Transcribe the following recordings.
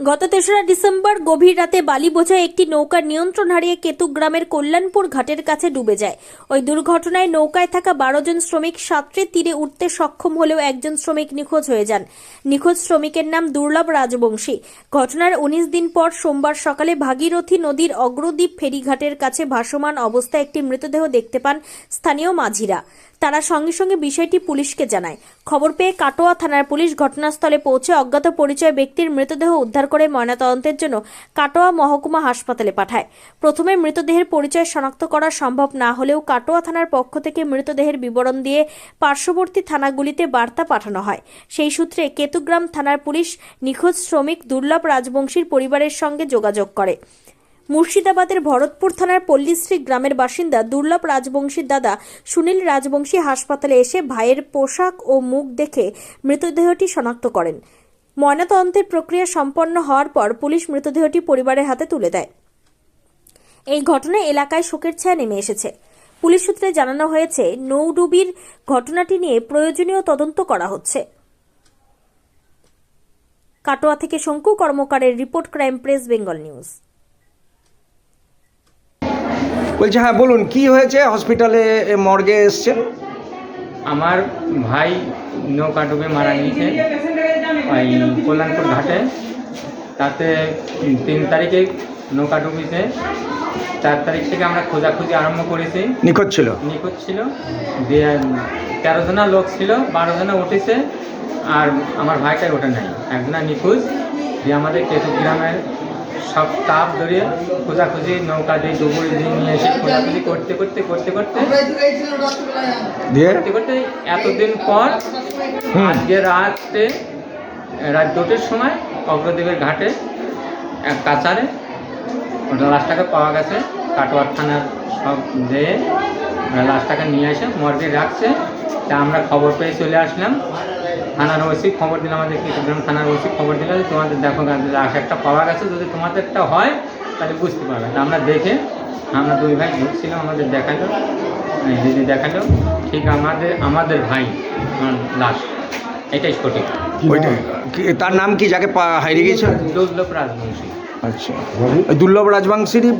গত তেসরা ডিসেম্বর গভীর রাতে বালি বোঝায় একটি নৌকার নিয়ন্ত্রণ হারিয়ে কেতু গ্রামের কল্যাণপুর ঘাটের কাছে ডুবে যায়। ওই দুর্ঘটনায় নৌকায় থাকা বারো জন শ্রমিক সাঁতরে তীরে উঠতে সক্ষম হলেও একজন শ্রমিক নিখোঁজ হয়ে যান। নিখোঁজ শ্রমিকের নাম দুর্লভ রাজবংশী। ঘটনার উনিশ দিন পর সোমবার সকালে ভাগীরথী নদীর অগ্রদ্বীপ ফেরিঘাটের কাছে ভাসমান অবস্থায় একটি মৃতদেহ দেখতে পান স্থানীয় মাঝিরা। তারা সঙ্গে সঙ্গে বিষয়টি পুলিশকে জানায়। খবর পেয়ে কাটোয়া থানার পুলিশ ঘটনাস্থলে পৌঁছে অজ্ঞাত পরিচয় ব্যক্তির মৃতদেহ উদ্ধার করে ময়নাতদন্তের জন্য কাটোয়া মহকুমা হাসপাতালে পাঠায়। প্রথমে মৃতদেহের পরিচয় শনাক্ত করা সম্ভব না হলেও কাটোয়া থানার পক্ষ থেকে মৃতদেহের বিবরণ দিয়ে পার্শ্ববর্তী থানাগুলিতে বার্তা পাঠানো হয়। সেই সূত্রে কেতুগ্রাম থানার পুলিশ নিখোঁজ শ্রমিক দুর্লভ রাজবংশীর পরিবারের সঙ্গে যোগাযোগ করে। মুর্শিদাবাদের ভরতপুর থানার পল্লীশ্রী গ্রামের বাসিন্দা দুর্লভ রাজবংশীর দাদা সুনীল রাজবংশী হাসপাতালে এসে ভাইয়ের পোশাক ও মুখ দেখে মৃতদেহটি শনাক্ত করেন। ময়নাতদন্তের প্রক্রিয়া সম্পন্ন হওয়ার পর পুলিশ মৃতদেহটি পরিবারের হাতে তুলে দেয়। এই ঘটনায় এলাকায় শোকের ছায়া নেমে এসেছে। পুলিশ সূত্রে জানানো হয়েছে নৌডুবির ঘটনাটি নিয়ে প্রয়োজনীয় তদন্ত করা হচ্ছে। কাটোয়া থেকে Shanku কর্মকারের report crime press Bengal news. বলছি হ্যাঁ বলুন কি হয়েছে? হসপিটালে মর্গে এসছে আমার ভাই নৌকা ডুবে মারা গিয়েছে। ওই কল্যাণপুর ঘাটে। তাতে তিন তারিখে নৌকা ডুবিছে। চার তারিখ থেকে আমরা খোঁজাখুঁজি আরম্ভ করেছি। নিখোঁজ ছিল? নিখোঁজ ছিল। দিয়ে তেরো জনা লোক ছিল বারো জনা উঠেছে। আর আমার ভাইটাই ওঠে নাই। একজনা নিখোঁজ। দিয়ে আমাদের কেতু গ্রামের সব তাপ ধরে খোঁজাখুঁজি নৌকা দিয়ে ডুবুরি দিয়ে নিয়ে এসে খোঁজাখুঁজি করতে করতে করতে করতে। দিয়ে? করতে করতে এতদিন পর আজকে রাতে রাত দুটোর সময় অগ্রদ্বীপের ঘাটে এক কাছারে ওটা লাশটাকে পাওয়া গেছে, কাটোয়ার থানার সব যেয়ে লাশটাকে নিয়ে এসে মর্গে রাখছে। তা আমরা খবর পেয়ে চলে আসলাম। থানার ওসি খবর দিল আমাদের, কিশোরগ্রাম থানার ওসি খবর দিল যে তোমাদের দেখো লাশ একটা পাওয়া গেছে, যদি তোমাদের একটা হয়, তাহলে বুঝতে পারবে। তা আমরা দেখে, আমরা দুই ভাই ঢুকছিলাম আমাদের দেখাল দিদি দেখাল, ঠিক আমাদের আমাদের ভাই লাশ। এটাই সঠিক। ওইটা কি- তার নাম কি যাকে পা- হারিয়ে গিয়েছে? দুর্লভ রাজবংশী। আচ্ছা। ওই দুর্লভ রাজবংশীরই আহ,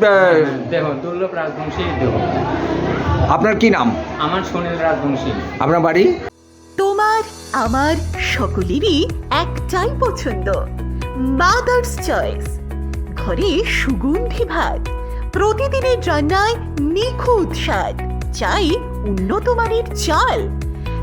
দেহ দুর্লভ রাজবংশী দেহ। আপনার কি নাম? আমার সুনীল রাজবংশী। আপনার বাড়ি? তোমার আমার সকলেরই একটাই পছন্দ। মাদার্স চয়েস ঘরে সুগন্ধি ভাত। প্রতিদিনের রান্নায় নিখুঁত স্বাদ। চাই উন্নত মানের চাল।